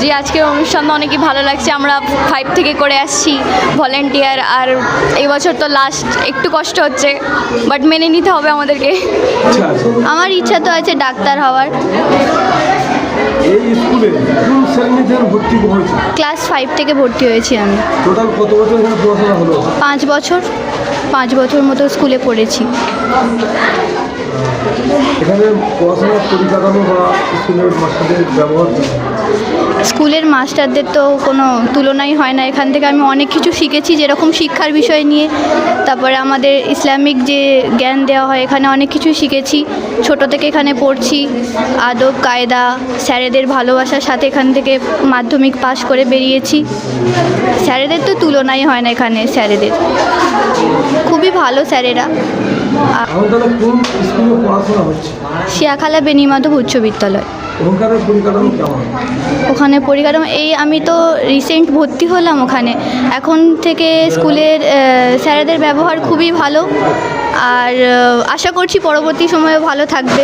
জি আজকের অনুষ্ঠানটা অনেকই ভালো লাগছে। আমরা ফাইভ থেকে করে আসছি ভলেন্টিয়ার আর এই বছর তো লাস্ট একটু কষ্ট হচ্ছে বাট মেনে নিতে হবে আমাদেরকে। আমার ইচ্ছা তো আছে ডাক্তার হওয়ার। এই স্কুলে কোন শ্রেণীতে ভর্তি হয়েছে? ক্লাস ফাইভ থেকে ভর্তি হয়েছি আমি। টোটাল কত বছর এখানে পড়াশোনা হলো? পাঁচ বছর। পাঁচ বছর মতো স্কুলে পড়েছি। এখানে পড়াশোনার পরিকাঠামো বা স্কুলের মাস্টারদের ব্যবহার স্কুলের মাস্টারদের তো কোনো তুলনাই হয় না। এখান থেকে আমি অনেক কিছু শিখেছি যেরকম শিক্ষার বিষয় নিয়ে। তারপরে আমাদের ইসলামিক যে জ্ঞান দেওয়া হয়, এখানে অনেক কিছু শিখেছি। ছোট থেকে এখানে পড়ছি। আদব, কায়দা, স্যারেদের ভালোবাসার সাথে এখান থেকে মাধ্যমিক পাশ করে বেরিয়েছি। স্যারেদের তো তুলনাই হয় না এখানে স্যারেদের। খুবই ভালো স্যারেরা। শিয়াখালা বেনিমাধব উচ্চ বিদ্যালয়। ওখানে পরিকাঠামো, এই আমি তো রিসেন্ট ভর্তি হলাম ওখানে। এখন থেকে স্কুলের স্যারেদের ব্যবহার খুবই ভালো। আর আশা করছি পরবর্তী সময়ে ভালো থাকবে।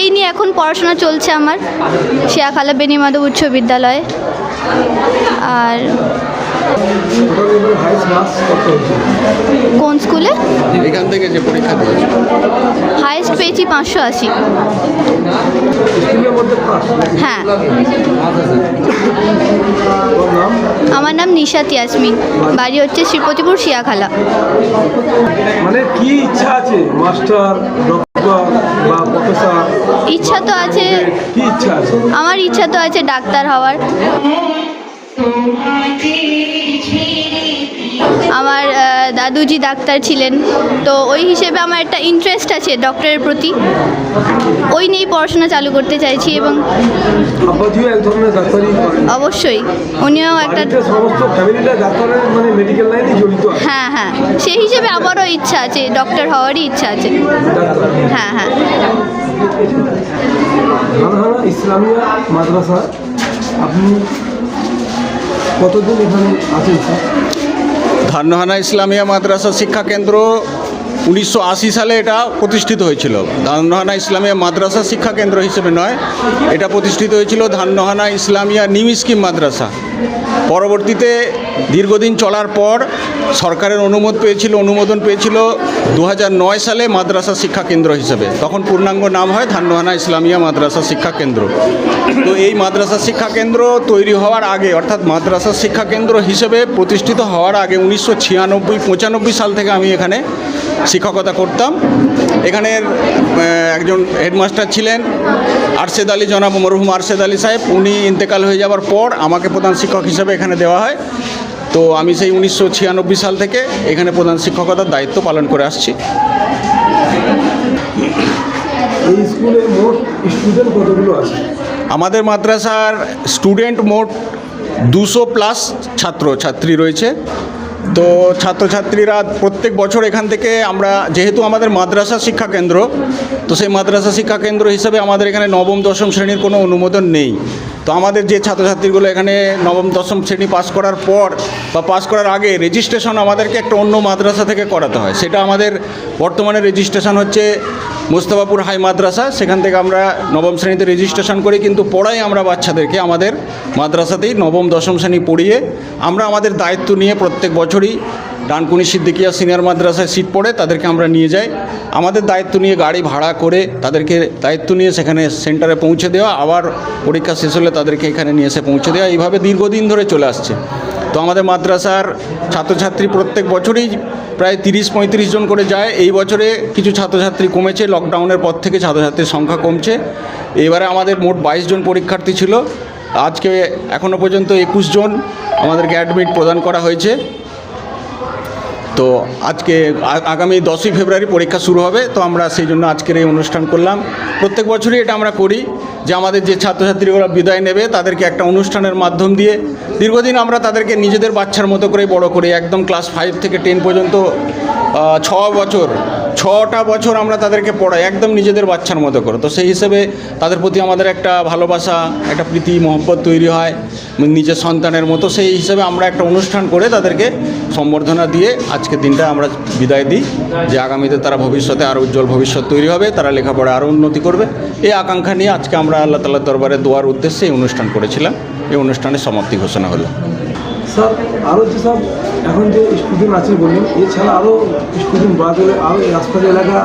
এই নিয়ে এখন পড়াশোনা চলছে আমার, শিয়াখালা বেনিমাধব উচ্চ বিদ্যালয়ে। আর কোন স্কুলে? এখান থেকে যে পরীক্ষা দিয়েছে। হায়েস্ট পেয়েছি পাঁচশো আশি। হ্যাঁ। আমার নাম নিশাত ইয়াসমিন বাড়ি হচ্ছে শ্রীপতিপুর শিয়াখালা। মানে কি ইচ্ছা আছে? মাস্টার ইচ্ছা তো আছে। কি ইচ্ছা আছে? আমার ইচ্ছা তো আছে ডাক্তার হওয়ার। আমার দাদুজি ডাক্তার ছিলেন। তো ওই হিসেবে আমার একটা ইন্টারেস্ট আছে ডক্টরের প্রতি। ওই নিয়েই পড়াশোনা চালু করতে চাইছি এবং অবশ্যই উনিও একটা মানে হ্যাঁ হ্যাঁ সেই হিসেবে আমারও ইচ্ছা আছে ডক্টর হওয়ারই ইচ্ছা আছে। হ্যাঁ হ্যাঁ। ইসলামিয়া মাদ্রাসা আপনি কতদিন এখানে আছেন, স্যার? ইসলামিয়া মাদ্রাসা শিক্ষা কেন্দ্র উনিশশো আশি সালে এটা প্রতিষ্ঠিত হয়েছিল। ধান্নহানা ইসলামিয়া মাদ্রাসা শিক্ষা কেন্দ্র হিসেবে নয়, এটা প্রতিষ্ঠিত হয়েছিল ধান্নহানা ইসলামিয়া নিউ স্কিম মাদ্রাসা। পরবর্তীতে দীর্ঘদিন চলার পর সরকারের অনুমোদন পেয়েছিল অনুমোদন পেয়েছিল দু সালে মাদ্রাসা শিক্ষা কেন্দ্র হিসেবে। তখন পূর্ণাঙ্গ নাম হয় ধান্যহানা ইসলামিয়া মাদ্রাসা শিক্ষা কেন্দ্র। তো এই মাদ্রাসা শিক্ষা কেন্দ্র তৈরি হওয়ার আগে, অর্থাৎ মাদ্রাসা শিক্ষা কেন্দ্র হিসেবে প্রতিষ্ঠিত হওয়ার আগে উনিশশো ছিয়ানব্বই, পঁচানব্বই সাল থেকে আমি এখানে শিক্ষকতা করতাম। এখানের একজন হেডমাস্টার ছিলেন আরশেদ আলী, জনাব মরহুম আরশেদ আলী সাহেব। উনি ইন্তেকাল হয়ে যাওয়ার পর আমাকে প্রধান শিক্ষক হিসেবে এখানে দেওয়া হয়। তো আমি সেই উনিশশো ছিয়ানব্বই সাল থেকে এখানে প্রধান শিক্ষকতার দায়িত্ব পালন করে আসছি। এই স্কুলে মোট স্টুডেন্ট কতগুলো আছে? আমাদের মাদ্রাসার স্টুডেন্ট মোট দুশো প্লাস ছাত্র ছাত্রী রয়েছে। তো ছাত্রছাত্রীরা প্রত্যেক বছর এখান থেকে আমরা, যেহেতু আমাদের মাদ্রাসা শিক্ষা কেন্দ্র, তো সেই মাদ্রাসা শিক্ষা কেন্দ্র হিসেবে আমাদের এখানে নবম, দশম শ্রেণির কোনো অনুমোদন নেই। তো আমাদের যে ছাত্রছাত্রীগুলো এখানে নবম, দশম শ্রেণি পাস করার পর বা পাস করার আগে রেজিস্ট্রেশন আমাদেরকে একটা অন্য মাদ্রাসা থেকে করাতে হয়। সেটা আমাদের বর্তমানে রেজিস্ট্রেশন হচ্ছে মোস্তফাপুর হাই মাদ্রাসা, সেখান থেকে আমরা নবম শ্রেণীতে রেজিস্ট্রেশন করি, কিন্তু পড়াই আমরা বাচ্চাদেরকে আমাদের মাদ্রাসাতেই নবম, দশম শ্রেণি পড়িয়ে আমরা আমাদের দায়িত্ব নিয়ে প্রত্যেক বছরই ডানকুনি সিদ্দিকিয়া সিনিয়র মাদ্রাসায় সিট পড়ে তাদেরকে আমরা নিয়ে যাই। আমাদের দায়িত্ব নিয়ে গাড়ি ভাড়া করে তাদেরকে দায়িত্ব নিয়ে সেখানে সেন্টারে পৌঁছে দেওয়া, আবার পরীক্ষা শেষ হলে তাদেরকে এখানে নিয়ে এসে পৌঁছে দেওয়া, এইভাবে দীর্ঘদিন ধরে চলে আসছে। তো আমাদের মাদ্রাসার ছাত্রছাত্রী প্রত্যেক বছরই প্রায় তিরিশ পঁয়ত্রিশ জন করে যায়। এই বছরে কিছু ছাত্রছাত্রী কমেছে, লকডাউনের পর থেকে ছাত্রছাত্রীর সংখ্যা কমছে। এবারে আমাদের মোট বাইশ জন পরীক্ষার্থী ছিল। আজকে এখনও পর্যন্ত একুশ জন আমাদেরকে অ্যাডমিট প্রদান করা হয়েছে। তো আজকে আগামী দশই ফেব্রুয়ারি পরীক্ষা শুরু হবে, তো আমরা সেই জন্য আজকের এই অনুষ্ঠান করলাম। প্রত্যেক বছরই এটা আমরা করি যে আমাদের যে ছাত্রছাত্রীরা বিদায় নেবে, তাদেরকে একটা অনুষ্ঠানের মাধ্যম দিয়ে দীর্ঘদিন আমরা তাদেরকে নিজেদের বাচ্চার মতো করে বড় করি। একদম ক্লাস ফাইভ থেকে টেন পর্যন্ত ছ বছর ছটা বছর আমরা তাদেরকে পড়াই, একদম নিজেদের বাচ্চার মতো করে। তো সেই হিসেবে তাদের প্রতি আমাদের একটা ভালোবাসা, একটা প্রীতি, মহব্বত তৈরি হয়, নিজের সন্তানের মতো। সেই হিসেবে আমরা একটা অনুষ্ঠান করে তাদেরকে সম্বর্ধনা দিয়ে আজকের দিনটা আমরা বিদায় দিই যে আগামীতে তারা ভবিষ্যতে আরও উজ্জ্বল ভবিষ্যৎ তৈরি হবে, তারা লেখাপড়া আরও উন্নতি করবে। এই আকাঙ্ক্ষা নিয়ে আজকে আমরা আল্লাহ তাল্লাহ দরবারে দোয়ার উদ্দেশ্যে এই অনুষ্ঠান করেছিলাম। এই অনুষ্ঠানের সমাপ্তি ঘোষণা হলো। স্যার আরও যেসব এখন যে স্টুডেন্ট আছে বললেন এছাড়া আরও স্টুডেন্ট বাদ হলে আরও আশপাশ এলাকা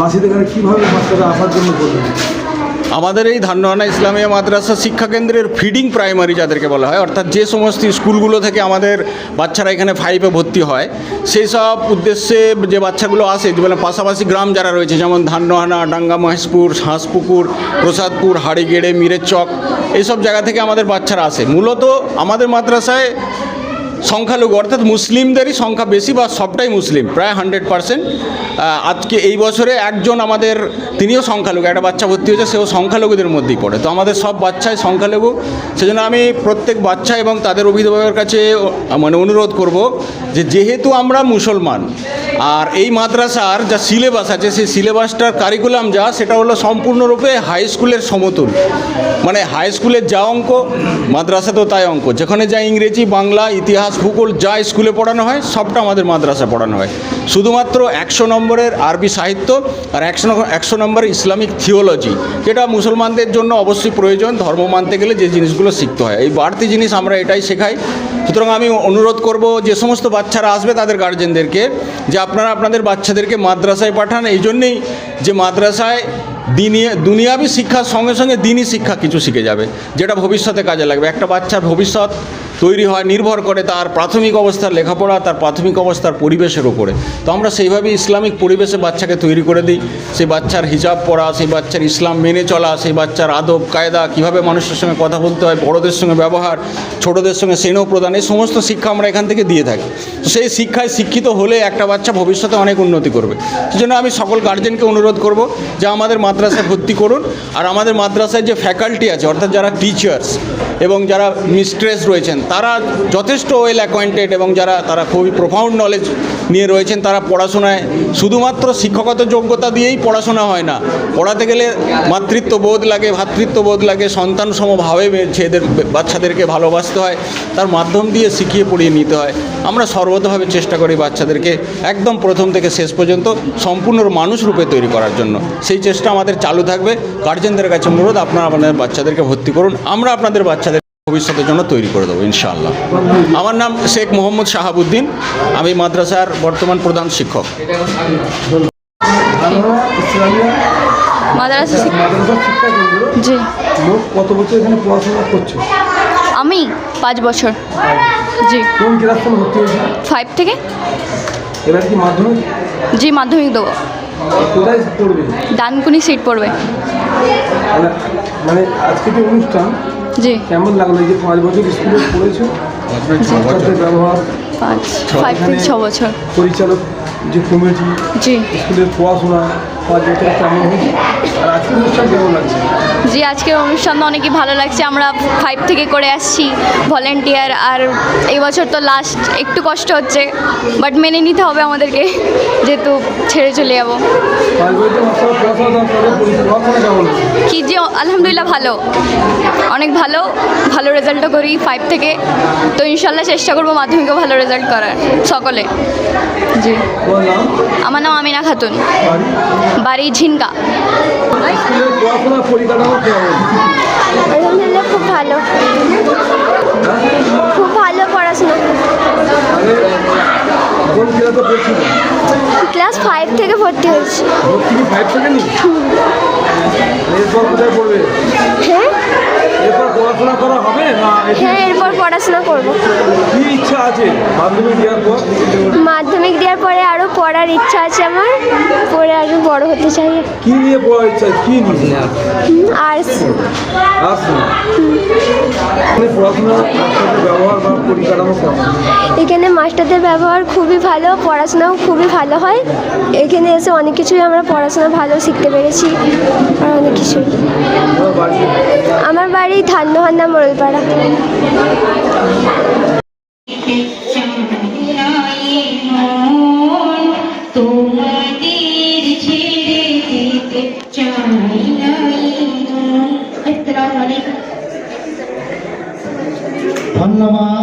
বাসীদের এখানে কীভাবে বাচ্চারা আসার জন্য বলবেন আমাদের এই ধান্যহানা ইসলামিয়া মাদ্রাসা শিক্ষা কেন্দ্রের ফিডিং প্রাইমারি যাদেরকে বলা হয়, অর্থাৎ যে সমস্ত স্কুলগুলো থেকে আমাদের বাচ্চারা এখানে ফাইভে ভর্তি হয়, সেই সব উদ্দেশ্যে যে বাচ্চাগুলো আসে, যেমন পাশাপাশি গ্রাম যারা রয়েছে, যেমন ধান্যহানা ডাঙ্গা মহেশপুর, হাঁসপুকুর, প্রসাদপুর, হাড়িগেড়ে, মিরের চক এইসব জায়গা থেকে আমাদের বাচ্চারা আসে। মূলত আমাদের মাদ্রাসায় সংখ্যালঘু, অর্থাৎ মুসলিমদেরই সংখ্যা বেশি বা সবটাই মুসলিম, প্রায় হান্ড্রেড পারসেন্ট আজকে এই বছরে একজন আমাদের, তিনিও সংখ্যালঘু, একটা বাচ্চা ভর্তি হয়েছে, সেও সংখ্যালঘুদের মধ্যেই পড়ে। তো আমাদের সব বাচ্চাই সংখ্যালঘু, সেজন্য আমি প্রত্যেক বাচ্চা এবং তাদের অভিভাবকের কাছে মানে অনুরোধ করব যে যেহেতু আমরা মুসলমান আর এই মাদ্রাসার যা সিলেবাস আছে, সেই সিলেবাসটার কারিকুলাম যা, সেটা হলো সম্পূর্ণরূপে হাই স্কুলের সমতুল। মানে হাই স্কুলের যা অঙ্ক মাদ্রাসাতেও তাই অঙ্ক। যেখানে যা ইংরেজি, বাংলা, ইতিহাস, ভূগোল, যা স্কুলে পড়ানো হয়, সবটা আমাদের মাদ্রাসা পড়ানো হয়। শুধুমাত্র একশো নম্বরের আরবি সাহিত্য আর একশো একশো নম্বরের ইসলামিক থিওলজি যেটা মুসলমানদের জন্য অবশ্যই প্রয়োজন, ধর্ম মানতে গেলে যে জিনিসগুলো শিখতে হয়। এই বাড়তি জিনিস আমরা এটাই শেখাই। সুতরাং আমি অনুরোধ করব যে সমস্ত বাচ্চারা আসবে তাদের গার্জেনদেরকে যে আপনারা আপনাদের বাচ্চাদেরকে মাদ্রাসায় পাঠান। এই জন্যেই যে মাদ্রাসায় দিনিয়া দুনিয়াবি শিক্ষার সঙ্গে সঙ্গে দিনই শিক্ষা কিছু শিখে যাবে, যেটা ভবিষ্যতে কাজে লাগবে। একটা বাচ্চার ভবিষ্যৎ তৈরি হয়, নির্ভর করে তার প্রাথমিক অবস্থার লেখাপড়া, তার প্রাথমিক অবস্থার পরিবেশের উপরে। তো আমরা সেইভাবেই ইসলামিক পরিবেশে বাচ্চাকে তৈরি করে দিই। সেই বাচ্চার হিজাব পড়া, সেই বাচ্চার ইসলাম মেনে চলা, সেই বাচ্চার আদব, কায়দা, কীভাবে মানুষের সঙ্গে কথা বলতে হয়, বড়োদের সঙ্গে ব্যবহার, ছোটোদের সঙ্গে স্নেহ প্রদান, এই সমস্ত শিক্ষা আমরা এখান থেকে দিয়ে থাকি। তো সেই শিক্ষায় শিক্ষিত হলে একটা বাচ্চা ভবিষ্যতে অনেক উন্নতি করবে। সেজন্য আমি সকল গার্জেনকে অনুরোধ করব যে আমাদের মাদ্রাসায় ভর্তি করুন আর আমাদের মাদ্রাসায় যে ফ্যাকাল্টি আছে, অর্থাৎ যারা টিচার্স এবং যারা মিস্ট্রেস রয়েছেন, তারা যথেষ্ট ওয়েল অ্যাকোয়েন্টেড এবং যারা, তারা খুবই প্রফাউন্ড নলেজ নিয়ে রয়েছেন, তারা পড়াশোনায় শুধুমাত্র শিক্ষকতা যোগ্যতা দিয়েই পড়াশোনা হয় না। পড়াতে গেলে মাতৃত্ব বোধ লাগে ভ্রাতৃত্ব বোধ লাগে, সন্তান সমভাবে ছেলেদের বাচ্চাদেরকে ভালোবাসতে হয়, তার মাধ্যম দিয়ে শিখিয়ে পড়িয়ে নিতে হয়। আমরা সর্বতভাবে চেষ্টা করি বাচ্চাদেরকে একদম প্রথম থেকে শেষ পর্যন্ত সম্পূর্ণ মানুষ রূপে তৈরি করার জন্য। সেই চেষ্টা আমাদের চালু থাকবে। গার্জেনদের কাছে অনুরোধ আপনারা আপনাদের বাচ্চাদেরকে ভর্তি করুন। আমরা আপনাদের বাচ্চাদের ভবিষ্যতের জন্য তৈরি করে দেবো ইনশাআল্লাহ। আমার নাম শেখ মোহাম্মদ শাহাবুদ্দিন। আমি মাদ্রাসার বর্তমান প্রধান শিক্ষক। মাদ্রাসা শিক- মাদ্রাসা শিক্ষা কেন্দ্র জি কত বছর এখানে পড়াশোনা করছ? আমি পাঁচ বছর। জি। কোন ক্লাস থেকে ভর্তি হয়েছে? ফাইভ থেকে। এবার কি মাধ্যমিক? জি মাধ্যমিক দেবো। কোথায় পড়বে ডানকুনি সিট পড়বে। মানে মানে আজকে যে অনুষ্ঠান? জি। কেমন লাগল যে পাঁচ বছর স্কুলে পড়েছো? ব্যবহার? পাঁচ ফাইভ থেকে ছ বছর। পরিচালক যে কমিটি জি। স্কুলের পড়াশোনা পাঁচ বছর কেমন হয়েছে? আর আজকের অনুষ্ঠান কেমন লাগছে? জি, আজকের অনুষ্ঠান অনেকই ভালো লাগছে। আমরা ফাইভ থেকে করে আসছি ভলেন্টিয়ার আর এই বছর তো লাস্ট একটু কষ্ট হচ্ছে বাট মেনে নিতে হবে আমাদেরকে, যেহেতু ছেড়ে চলে যাব। কি যে আলহামদুলিল্লাহ ভালো, অনেক ভালো ভালো রেজাল্টও করি ফাইভ থেকে। তো ইনশাল্লাহ চেষ্টা করব মাধ্যমিকেও ভালো রেজাল্ট করার, সকলে। জি। আমার নাম আমিনা খাতুন। বাড়ি ঝিনকা। আলহামদুলিল্লাহ খুব ভালো। খুব ভালো পড়াশোনা। ক্লাসে ফাইভ থেকে ভর্তি হয়েছি। হ্যাঁ? এরপর পড়াশোনা করা হবে না হ্যাঁ এরপর পড়াশোনা করব। কি ইচ্ছা আছে মাধ্যমিক দেওয়ার পর? মাধ্যমিক দেওয়ার পরে আরও পড়ার ইচ্ছা আছে আমার। পড়ে আরও বড় হতে চাই। কি নিয়ে পড়ার ইচ্ছা কি নিয়ে? আর্টস আসুন এখানে পড়াশোনা মাস্টারদের ব্যবহার বা পরিকাঠামো কেমন? এখানে মাস্টারদের ব্যবহার খুবই ভালো পড়াশোনাও খুবই ভালো হয়। এখানে এসে অনেক কিছুই আমরা পড়াশোনা ভালো শিখতে পেরেছি আর অনেক কিছুই। আমার বাড়ি ধান্যহান্না মোড়লপাড়া। ধন্যবাদ।